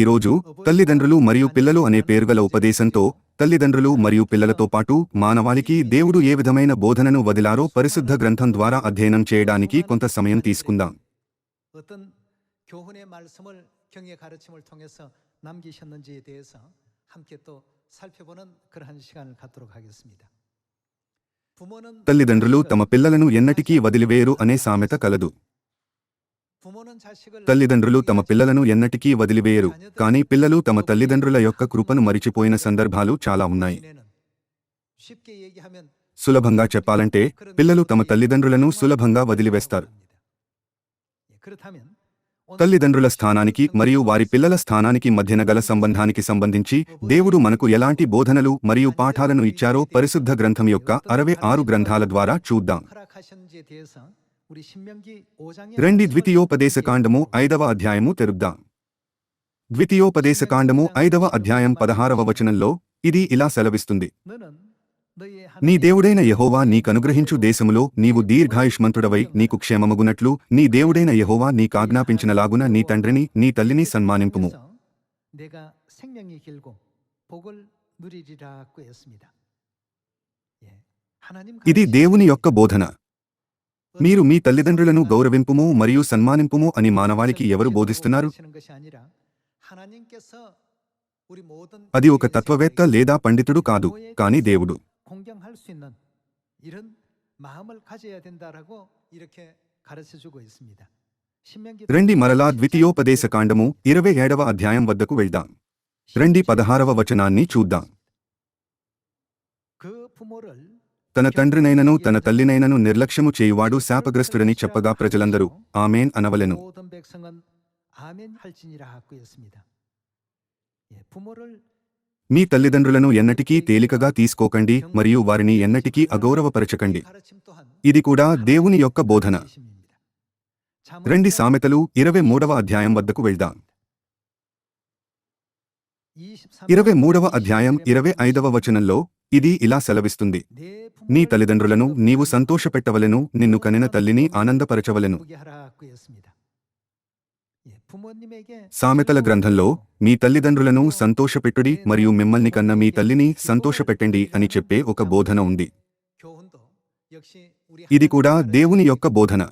ఈరోజు తల్లిదండ్రులు మరియు పిల్లలు అనే పేరుగల ఉపదేశంతో తల్లిదండ్రులు మరియు పిల్లలతో పాటు మానవాళికి దేవుడు ఏ విధమైన బోధనను వదిలారో పరిశుద్ధ గ్రంథం ద్వారా అధ్యయనం చేయడానికి కొంత సమయం తీసుకుందాం. తల్లిదండ్రులు తమ పిల్లలను ఎన్నటికీ వదిలివేయరు అనే సామెత కలదు. తల్లిదండ్రులు తమ పిల్లలను ఎన్నటికీ వదిలివేయరు. కానీ పిల్లలు తమ తల్లిదండ్రుల యొక్క కృపను మరిచిపోయిన సందర్భాలు చాలా ఉన్నాయి. సులభంగా చెప్పాలంటే పిల్లలు తమ తల్లిదండ్రులను సులభంగా వదిలివేస్తారు. తల్లిదండ్రుల స్థానానికి మరియు వారి పిల్లల స్థానానికి మధ్యన గల సంబంధానికి సంబంధించి దేవుడు మనకు ఎలాంటి బోధనలు మరియు పాఠాలను ఇచ్చారో పరిశుద్ధ గ్రంథం యొక్క అరవై ఆరు గ్రంథాల ద్వారా చూద్దాం. రండి ద్వితీయోపదేశ కాండము ఐదవ అధ్యాయము తెరుద్దాం. ద్వితీయోపదేశ కాండము ఐదవ అధ్యాయం పదహారవ వచనంలో ఇది ఇలా సెలవిస్తుంది. నీ దేవుడైన యహోవా నీకనుగ్రహించు దేశములో నీవు దీర్ఘాయుష్మంతుడవై నీకు క్షేమమగునట్లు నీ దేవుడైన యహోవా నీకాజ్ఞాపించినలాగున నీ తండ్రిని నీ తల్లిని సన్మానింపు ఇది దేవుని యొక్క బోధన. మీరు మీ తల్లిదండ్రులను 어떤 గౌరవింపుము మరియు సన్మానింపుము అని మానవాళికి ఎవరు బోధిస్తున్నారు 가르치는 것이 아니라 하나님께서 우리 모든 అది ఒక 우리에게 తత్వవేత్త 세상에 లేదా పండితుడు కాదు 부모의 కాని దేవుడు 공경할 수 있는 이런 마음을 가져야 된다라고 이렇게 가르쳐 주고 있습니다. 신명기 రండి మరలా ద్వితీయోపదేశకాండము ఇరవై ఏడవ అధ్యాయం వద్దకు వెళ్దాం రండి పదహారవ వచనాన్ని చూద్దాం 그 부모를 తన తండ్రినైనను తన తల్లినైనను నిర్లక్ష్యము చేయువాడు శాపగ్రస్తుడని చెప్పగా ప్రజలందరూ ఆమెన్ అనవలెను. మీ తల్లిదండ్రులను ఎన్నటికీ తేలికగా తీసుకోకండి మరియు వారిని ఎన్నటికీ అగౌరవపరచకండి. ఇది కూడా దేవుని యొక్క బోధన. రెండు సామెతలు ఇరవై మూడవ అధ్యాయం వద్దకు వెళ్దాం. ఇరవై మూడవ అధ్యాయం ఇరవై ఐదవ వచనంలో ఇది ఇలా సెలవిస్తుంది. నీ తల్లిదండ్రులను నీవు సంతోషపెట్టవలెను నిన్ను కనిన తల్లిని ఆనందపరచవలెను. సామెతల గ్రంథంలో మీ తల్లిదండ్రులను సంతోషపెట్టుడి మరియు మిమ్మల్ని కన్న మీ తల్లిని సంతోషపెట్టండి అని చెప్పే ఒక బోధన ఉంది. ఇది కూడా దేవుని యొక్క బోధన.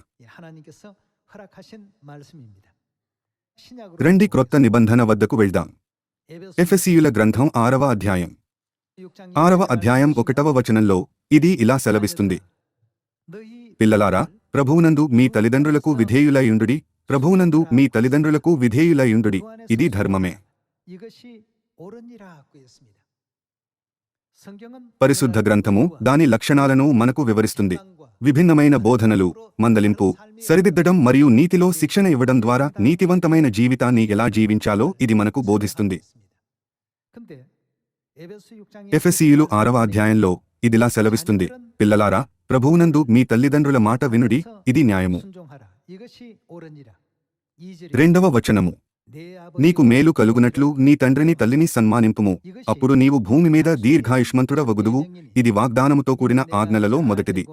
రండి క్రొత్త నిబంధన వద్దకు వెళ్దాం. ఎఫెసీయుల గ్రంథం ఆరవ అధ్యాయం. ఆరవ అధ్యాయం ఒకటవ వచనంలో ఇది ఇలా సెలవిస్తుంది. పిల్లలారా ప్రభువునందు మీ తల్లిదండ్రులకు విధేయులయుండుడి ప్రభువునందు మీ తల్లిదండ్రులకు విధేయులయుండుడి ఇది ధర్మమే. పరిశుద్ధ గ్రంథము దాని లక్షణాలను మనకు వివరిస్తుంది. విభిన్నమైన బోధనలు మందలింపు సరిదిద్దడం మరియు నీతిలో శిక్షణ ఇవ్వడం ద్వారా నీతివంతమైన జీవితాన్ని ఎలా జీవించాలో ఇది మనకు బోధిస్తుంది. ఎఫెసీయులు ఆరవ అధ్యాయంలో ఇదిలా సెలవిస్తుంది పిల్లలారా ప్రభువునందు మీ తల్లిదండ్రుల మాట వినుడి ఇది న్యాయము రెండవ వచనము నీకు మేలు కలుగునట్లు నీ తండ్రిని తల్లిని సన్మానింపుము అప్పుడు నీవు భూమి మీద దీర్ఘాయుష్మంతుడ వగుదువు ఇది వాగ్దానముతో కూడిన ఆజ్ఞలలో మొదటిది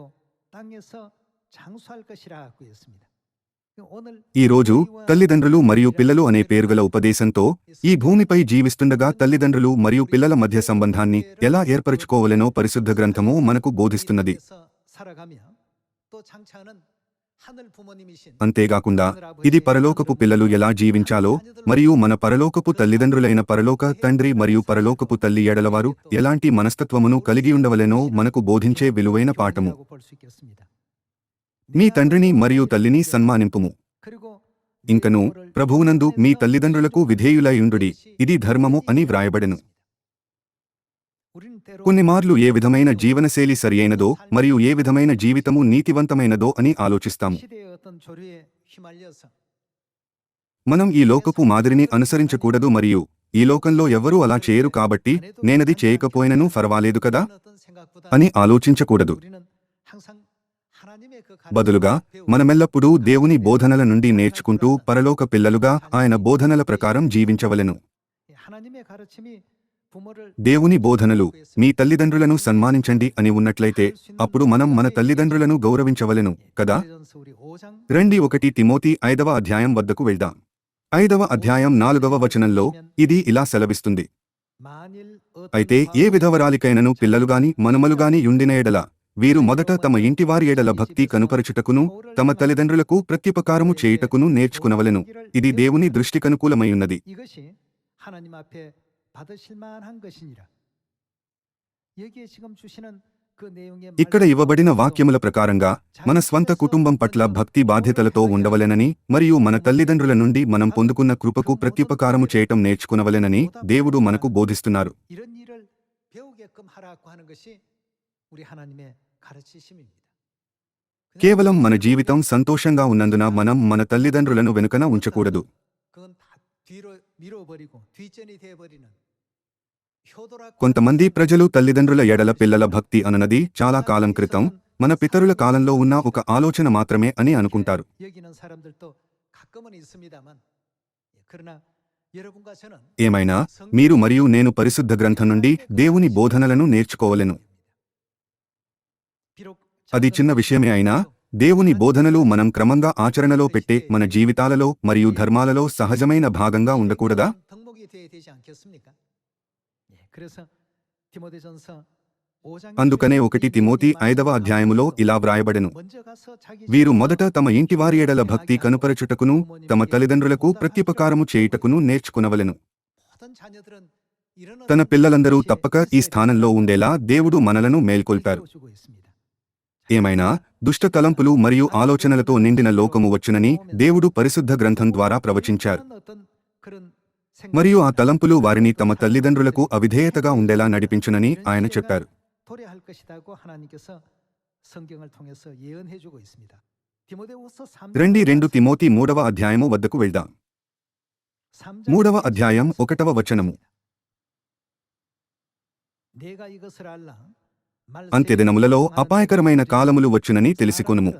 ఈ రోజు తల్లిదండ్రులు మరియు పిల్లలు అనే పేరుగల ఉపదేశంతో ఈ భూమిపై జీవిస్తుండగా తల్లిదండ్రులు మరియు పిల్లల మధ్య సంబంధాన్ని ఎలా ఏర్పరచుకోవలెనో పరిశుద్ధ గ్రంథము మనకు బోధిస్తున్నది. అంతేగాకుండా ఇది పరలోకపు పిల్లలు ఎలా జీవించాలో మరియు మన పరలోకపు తల్లిదండ్రులైన పరలోక తండ్రి మరియు పరలోకపు తల్లి ఎడలవారు ఎలాంటి మనస్తత్వమును కలిగి ఉండవలెనో మనకు బోధించే విలువైన పాఠము. మీ తండ్రిని మరియు తల్లిని సన్మానింపుము. ఇంకను ప్రభువునందు మీ తల్లిదండ్రులకు విధేయులయుండుడి. ఇది ధర్మము అని వ్రాయబడెను. కొన్ని మార్లు ఏ విధమైన జీవనశైలి సరియైనదో మరియు ఏ విధమైన జీవితము నీతివంతమైనదో అని ఆలోచిస్తాము. మనం ఈ లోకపు మాదిరిని అనుసరించకూడదు మరియు ఈ లోకంలో ఎవరూ అలా చేయరు కాబట్టి నేనది చేయకపోయినను ఫర్వాలేదు కదా? అని ఆలోచించకూడదు. బదులుగా మనమెల్లప్పుడూ దేవుని బోధనల నుండి నేర్చుకుంటూ పరలోక పిల్లలుగా ఆయన బోధనల ప్రకారం జీవించవలెను. దేవుని బోధనలు మీ తల్లిదండ్రులను సన్మానించండి అని ఉన్నట్లయితే అప్పుడు మనం మన తల్లిదండ్రులను గౌరవించవలెను కదా? రండి ఒకటి తిమోతి ఐదవ అధ్యాయం వద్దకు వెళ్దాం. ఐదవ అధ్యాయం నాలుగవ వచనంలో ఇది ఇలా సెలవిస్తుంది. అయితే ఏ విధవరాలికైనను పిల్లలుగాని మనుమలుగాని యుండిన ఎడల వీరు మొదట తమ ఇంటివారి ఎడల భక్తి కనుపరచుటకును తమ తల్లిదండ్రులకు ప్రత్యుపకారము చేయుటకును నేర్చుకునవలను. ఇది దేవుని దృష్టికనుకూలమైయున్నది. ఇక్కడ ఇవ్వబడిన వాక్యముల ప్రకారంగా మన స్వంత కుటుంబం పట్ల భక్తి బాధ్యతలతో ఉండవలెనని మరియు మన తల్లిదండ్రుల నుండి మనం పొందుకున్న కృపకు ప్రత్యుపకారము చేయటం నేర్చుకునవలెనని దేవుడు మనకు బోధిస్తున్నారు. కేవలం మన జీవితం సంతోషంగా ఉన్నందున మనం మన తల్లిదండ్రులను వెనుకన ఉంచకూడదు. కొంతమంది ప్రజలు తల్లిదండ్రుల ఎడల పిల్లల భక్తి అన్నది చాలా కాలం క్రితం మన పితరుల కాలంలో ఉన్న ఒక ఆలోచన మాత్రమే అని అనుకుంటారు. ఏమైనా మీరు మరియు నేను పరిశుద్ధ గ్రంథం నుండి దేవుని బోధనలను నేర్చుకోవలేను. అది చిన్న విషయమే అయినా దేవుని బోధనలు మనం క్రమంగా ఆచరణలో పెట్టే మన జీవితాలలో మరియు ధర్మాలలో సహజమైన భాగంగా ఉండకూడదా? అందుకనే ఒకటి తిమోతి ఐదవ అధ్యాయములో ఇలా వ్రాయబడెను. వీరు మొదట తమ ఇంటివారి ఎడల భక్తి కనుపరచుటకును తమ తల్లిదండ్రులకు ప్రత్యుపకారము చేయుటకును నేర్చుకునవలెను. తన పిల్లలందరూ తప్పక ఈ స్థానంలో ఉండేలా దేవుడు మనలను మేల్కొల్పారు. ఏమైనా దుష్ట తలంపులు మరియు ఆలోచనలతో నిండిన లోకము వచ్చునని దేవుడు పరిశుద్ధ గ్రంథం ద్వారా ప్రవచించారు. మరియు ఆ తలంపులు వారిని తమ తల్లిదండ్రులకు అవిధేయతగా ఉండేలా నడిపించునని ఆయన చెప్పారు. రెండి రెండు తిమోతి మూడవ అధ్యాయము వద్దకు వెళ్దాం. మూడవ అధ్యాయం ఒకటవ వచనము. అంత్యదినములలో అపాయకరమైన కాలములు వచ్చునని తెలుసుకొనుము.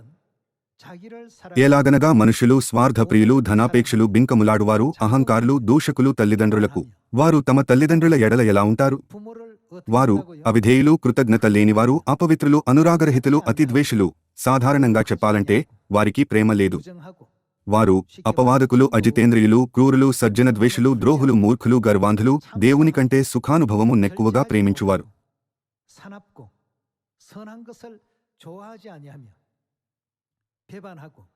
ఎలాగనగా మనుషులు స్వార్థప్రియులు ధనాపేక్షలు బింకములాడువారు అహంకారులు దూషకులు తల్లిదండ్రులకు వారు తమ తల్లిదండ్రుల ఎడల ఎలా ఉంటారు? వారు అవిధేయులు కృతజ్ఞత లేనివారు అపవిత్రులు అనురాగరహితులు అతిద్వేషులు. సాధారణంగా చెప్పాలంటే వారికి ప్రేమ లేదు. వారు అపవాదకులు అజితేంద్రియులు క్రూరులు సజ్జనద్వేషులు ద్రోహులు మూర్ఖులు గర్వాంధులు దేవునికంటే సుఖానుభవము నెక్కువగా ప్రేమించువారు. 선한 것을 좋아하지 아니하며 배반하고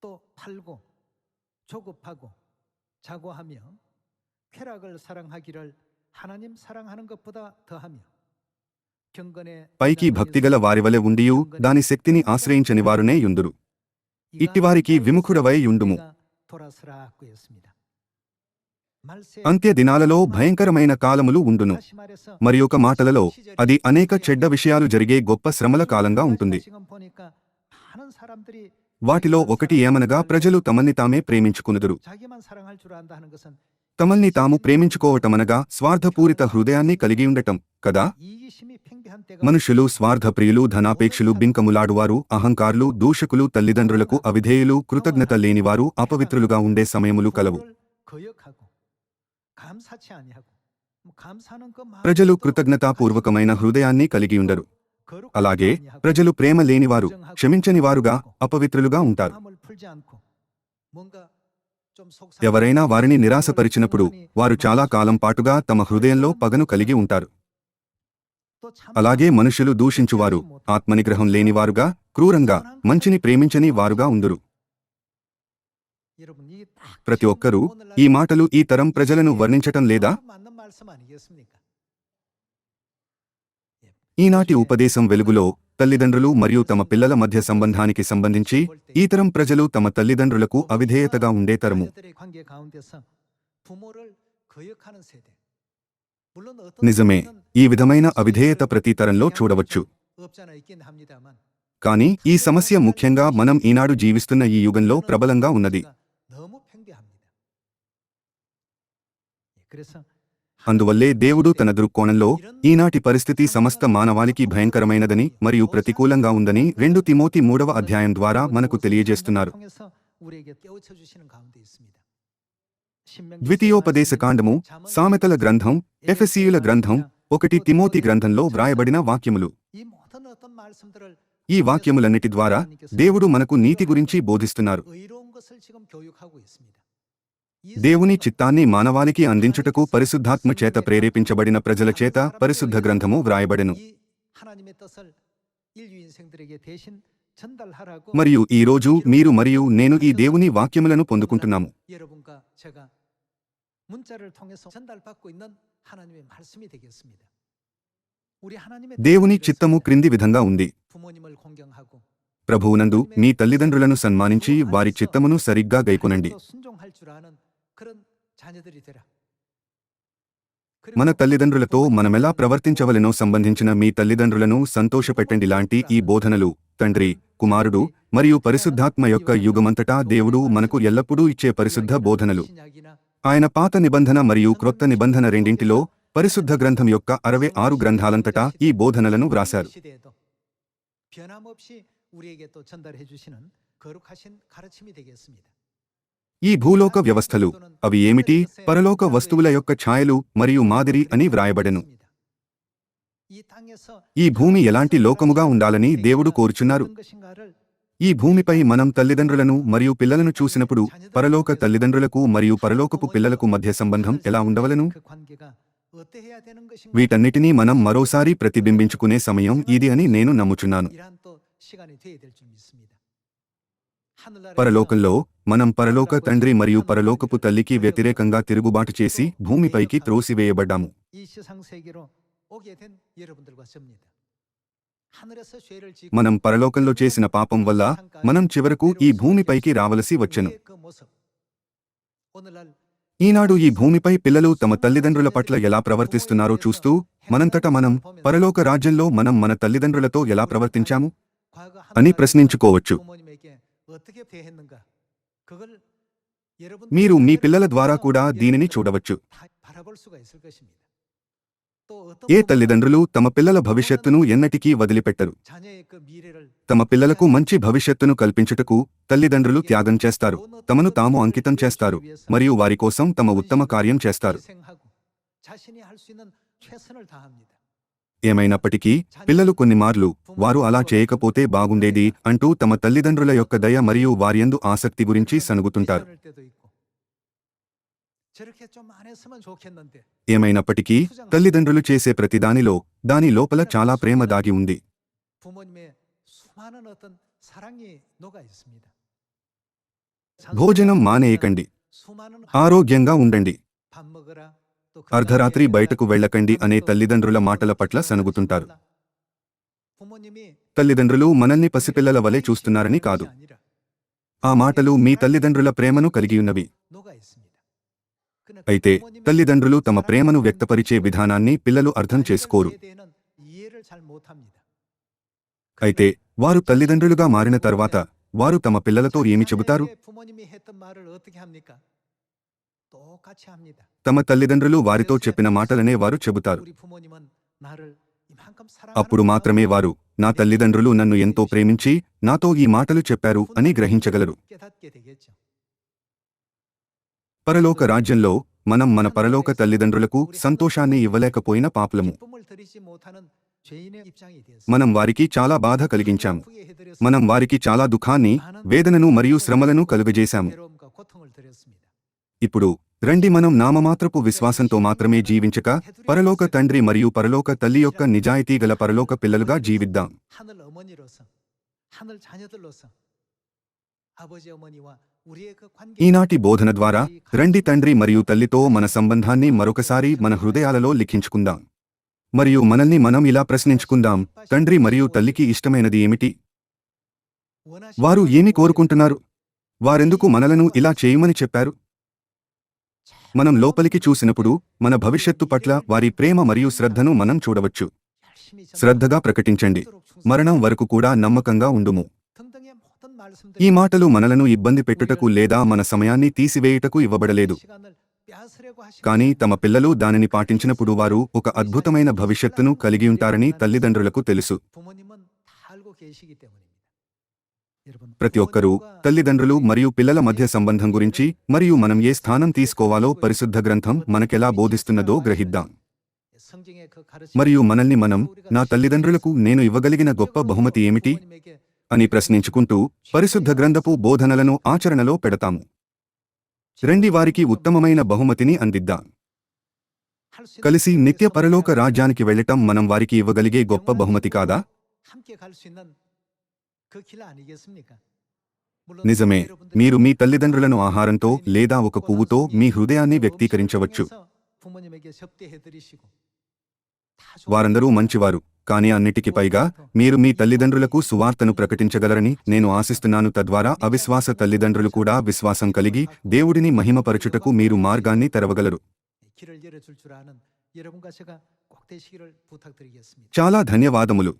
또 팔고 조급하고 자고하며 쾌락을 사랑하기를 하나님 사랑하는 것보다 더하며 경건에 పైకి భక్తిగల వారివలె ఉండియు దాని శక్తిని ఆశ్రయించని వారునే యుందురు ఇట్టివారికి విముఖుడవై యుండుము. అంత్య దినాలలో భయంకరమైన కాలములు ఉండును. మరి ఒక మాటలలో అది అనేక చెడ్డ విషయాలు జరిగే గొప్ప శ్రమల కాలంగా ఉంటుంది. వాటిలో ఒకటి ఏమనగా ప్రజలు తమల్ని తామే ప్రేమించుకునుదురు. తమల్ని తాము ప్రేమించుకోవటమనగా స్వార్థపూరిత హృదయాన్ని కలిగి ఉండటం కదా? మనుషులు స్వార్థప్రియులు ధనాపేక్షలు బింకములాడువారు అహంకారులు దూషకులు తల్లిదండ్రులకు అవిధేయులు కృతజ్ఞత లేనివారు అపవిత్రులుగా ఉండే సమయములు కలవు. ప్రజలు కృతజ్ఞతాపూర్వకమైన హృదయాన్ని కలిగి ఉండరు. అలాగే ప్రజలు ప్రేమ లేనివారు క్షమించని వారుగా అపవిత్రులుగా ఉంటారు. ఎవరైనా వారిని నిరాశపరిచినప్పుడు వారు చాలా కాలం పాటుగా తమ హృదయంలో పగను కలిగి ఉంటారు. అలాగే మనుషులు దూషించువారు ఆత్మనిగ్రహం లేనివారుగా క్రూరంగా మంచిని ప్రేమించని వారుగా ఉందురు. ప్రతి ఒక్కరూ ఈ మాటలు ఈ తరం ప్రజలను వర్ణించటం లేదా? ఈనాటి ఉపదేశం వెలుగులో తల్లిదండ్రులు మరియు తమ పిల్లల మధ్య సంబంధానికి సంబంధించి ఈ తరం ప్రజలు తమ తల్లిదండ్రులకు అవిధేయతగా ఉండే తరము. నిజమే ఈ విధమైన అవిధేయత ప్రతి తరంలో చూడవచ్చు. కానీ ఈ సమస్య ముఖ్యంగా మనం ఈనాడు జీవిస్తున్న ఈ యుగంలో ప్రబలంగా ఉన్నది. అందువల్లే దేవుడు తన దృక్కోణంలో ఈనాటి పరిస్థితి సమస్త మానవాళికి భయంకరమైనదని మరియు ప్రతికూలంగా ఉందని రెండు తిమోతి మూడవ అధ్యాయం ద్వారా మనకు తెలియజేస్తున్నారు. ద్వితీయోపదేశకాండము సామెతల గ్రంథం ఎఫెసీయుల గ్రంథం ఒకటి తిమోతి గ్రంథంలో వ్రాయబడిన వాక్యములు. ఈ వాక్యములన్నిటి ద్వారా దేవుడు మనకు నీతి గురించి బోధిస్తున్నారు. దేవుని చిత్తాన్ని మానవానికి అందించుటకు పరిశుద్ధాత్మ చేత ప్రేరేపించబడిన ప్రజల చేత పరిశుద్ధ గ్రంథము వ్రాయబడెను. మరియు ఈరోజు మీరు మరియు నేను ఈ దేవుని వాక్యములను పొందుకుంటున్నాము. దేవుని చిత్తము క్రింది విధంగా ఉంది. ప్రభువునందు మీ తల్లిదండ్రులను సన్మానించి వారి చిత్తమును సరిగ్గా గైకొనండి. 하나님도 순종할 줄 아는 그런 자녀들이 되라. మన తల్లిదండ్రులతో మనమెలా ప్రవర్తించవలెనో సంబంధించిన మీ తల్లిదండ్రులను సంతోషపెట్టండి లాంటి ఈ బోధనలు తండ్రి కుమారుడు మరియు పరిశుద్ధాత్మ యొక్క యుగమంతటా దేవుడు మనకు ఎల్లప్పుడూ ఇచ్చే పరిశుద్ధ బోధనలు 신약이나 ఆయన పాత నిబంధన మరియు క్రొత్త నిబంధన రెండింటిలో పరిశుద్ధ గ్రంథం యొక్క అరవై ఆరు గ్రంథాలంతటా ఈ బోధనలను వ్రాశారు 시대에도 변함없이 우리에게 또 전달해 주시는 거룩하신 가르침이 되겠습니다. ఈ భూలోక వ్యవస్థలు అవి ఏమిటి? పరలోక వస్తువుల యొక్క ఛాయలు మరియు మాదిరి అని వ్రాయబడెను. ఈ భూమి ఎలాంటి లోకముగా ఉండాలని దేవుడు కోరుచున్నారు. ఈ భూమిపై మనం తల్లిదండ్రులను మరియు పిల్లలను చూసినప్పుడు పరలోక తల్లిదండ్రులకు మరియు పరలోకపు పిల్లలకు మధ్య సంబంధం ఎలా ఉండవలను? వీటన్నిటినీ మనం మరోసారి ప్రతిబింబించుకునే సమయం ఇది అని నేను నమ్ముచున్నాను. పరలోకంలో మనం పరలోక తండ్రి మరియు పరలోకపు తల్లికి వ్యతిరేకంగా తిరుగుబాటు చేసి భూమిపైకి త్రోసివేయబడ్డాము. మనం పరలోకంలో చేసిన పాపం వల్ల మనం చివరకు ఈ భూమిపైకి రావలసి వచ్చను. ఈనాడు ఈ భూమిపై పిల్లలు తమ తల్లిదండ్రుల పట్ల ఎలా ప్రవర్తిస్తున్నారో చూస్తూ మనంతట మనం పరలోక రాజ్యంలో మనం మన తల్లిదండ్రులతో ఎలా ప్రవర్తించాము అని ప్రశ్నించుకోవచ్చు. మీరు మీ పిల్లల ద్వారా కూడా దీనిని చూడవచ్చు ఏ తల్లిదండ్రులు తమ పిల్లల భవిష్యత్తును ఎన్నటికీ వదిలిపెట్టరు తమ పిల్లలకు మంచి భవిష్యత్తును కల్పించుటకు తల్లిదండ్రులు త్యాగం చేస్తారు తమను తాము అంకితం చేస్తారు మరియు వారి కోసం తమ ఉత్తమ కార్యం చేస్తారు ఏమైనప్పటికీ పిల్లలు కొన్ని మార్లు వారు అలా చేయకపోతే బాగుండేది అంటూ తమ తల్లిదండ్రుల యొక్క దయ మరియు వారియందు ఆసక్తి గురించి సనుగుతుంటారు ఏమైనప్పటికీ తల్లిదండ్రులు చేసే ప్రతిదానిలో దాని లోపల చాలా ప్రేమ దాగి ఉంది. భోజనం మానేయకండి. ఆరోగ్యంగా ఉండండి. అర్ధరాత్రి బయటకు వెళ్ళకండి అనే తల్లిదండ్రుల మాటల పట్ల సనుగుతుంటారు తల్లిదండ్రులు మనల్ని పసిపిల్లల వలె చూస్తున్నారని కాదు. ఆ మాటలు మీ తల్లిదండ్రుల ప్రేమను కలిగియున్నవి. అయితే తల్లిదండ్రులు తమ ప్రేమను వ్యక్తపరిచే విధానాన్ని పిల్లలు అర్థం చేసుకోరు. అయితే వారు తల్లిదండ్రులుగా మారిన తర్వాత వారు తమ పిల్లలతో ఏమి చెబుతారు? తమ తల్లిదండ్రులు వారితో చెప్పిన మాటలనే వారు చెబుతారు. అప్పుడు మాత్రమే వారు నా తల్లిదండ్రులు నన్ను ఎంతో ప్రేమించి నాతో ఈ మాటలు చెప్పారు అని గ్రహించగలరు. పరలోక రాజ్యంలో మనం మన పరలోక తల్లిదండ్రులకు సంతోషాన్ని ఇవ్వలేకపోయిన పాపలము. మనం వారికి చాలా బాధ కలిగించాము మనం వారికి చాలా దుఃఖాన్ని వేదనను మరియు శ్రమలను కలుగజేశాము ఇప్పుడు రండి మనం నామమాత్రపు విశ్వాసంతో మాత్రమే జీవించక పరలోక తండ్రి మరియు పరలోక తల్లి యొక్క నిజాయితీ గల పరలోక పిల్లలుగా జీవిద్దాం. ఈనాటి బోధన ద్వారా రండి తండ్రి మరియు తల్లితో మన సంబంధాన్ని మరొకసారి మన హృదయాలలో లిఖించుకుందాం. మరియు మనల్ని మనం ఇలా ప్రశ్నించుకుందాం తండ్రి మరియు తల్లికి ఇష్టమైనది ఏమిటి? వారు ఏమి కోరుకుంటున్నారు? వారెందుకు మనలను ఇలా చేయమని చెప్పారు? మనం లోపలికి చూసినప్పుడు మన భవిష్యత్తు పట్ల వారి ప్రేమ మరియు శ్రద్ధను మనం చూడవచ్చు. శ్రద్ధగా ప్రకటించండి. మరణం వరకు కూడా నమ్మకంగా ఉండుము. ఈ మాటలు మనలను ఇబ్బంది పెట్టుటకు లేదా మన సమయాన్ని తీసివేయుటకు ఇవ్వబడలేదు. కానీ తమ పిల్లలు దానిని పాటించినప్పుడు వారు ఒక అద్భుతమైన భవిష్యత్తును కలిగి ఉంటారని తల్లిదండ్రులకు తెలుసు. ప్రతి ఒక్కరూ తల్లిదండ్రులు మరియు పిల్లల మధ్య సంబంధం గురించి మరియు మనం ఏ స్థానం తీసుకోవాలో పరిశుద్ధ గ్రంథం మనకెలా బోధిస్తున్నదో గ్రహిద్దాం. మరియు మనల్ని మనం నా తల్లిదండ్రులకు నేను ఇవ్వగలిగిన గొప్ప బహుమతి ఏమిటి? అని ప్రశ్నించుకుంటూ పరిశుద్ధ గ్రంథపు బోధనలను ఆచరణలో పెడతాము. రెండి వారికి ఉత్తమమైన బహుమతిని అందిద్దాం. కలిసి నిత్య పరలోక రాజ్యానికి వెళ్ళటం మనం వారికి ఇవ్వగలిగే గొప్ప బహుమతి కాదా? నిజమే. మీరు మీ తల్లిదండ్రులను ఆహారంతో లేదా ఒక పువ్వుతో మీ హృదయాన్ని వ్యక్తీకరించవచ్చు. వారందరూ మంచివారు. కానీ అన్నిటికీ పైగా మీరు మీ తల్లిదండ్రులకు సువార్తను ప్రకటించగలరని నేను ఆశిస్తున్నాను. తద్వారా అవిశ్వాస తల్లిదండ్రులు కూడా విశ్వాసం కలిగి దేవుడిని మహిమపరచుటకు మీరు మార్గాన్ని తెరవగలరు. చాలా ధన్యవాదములు.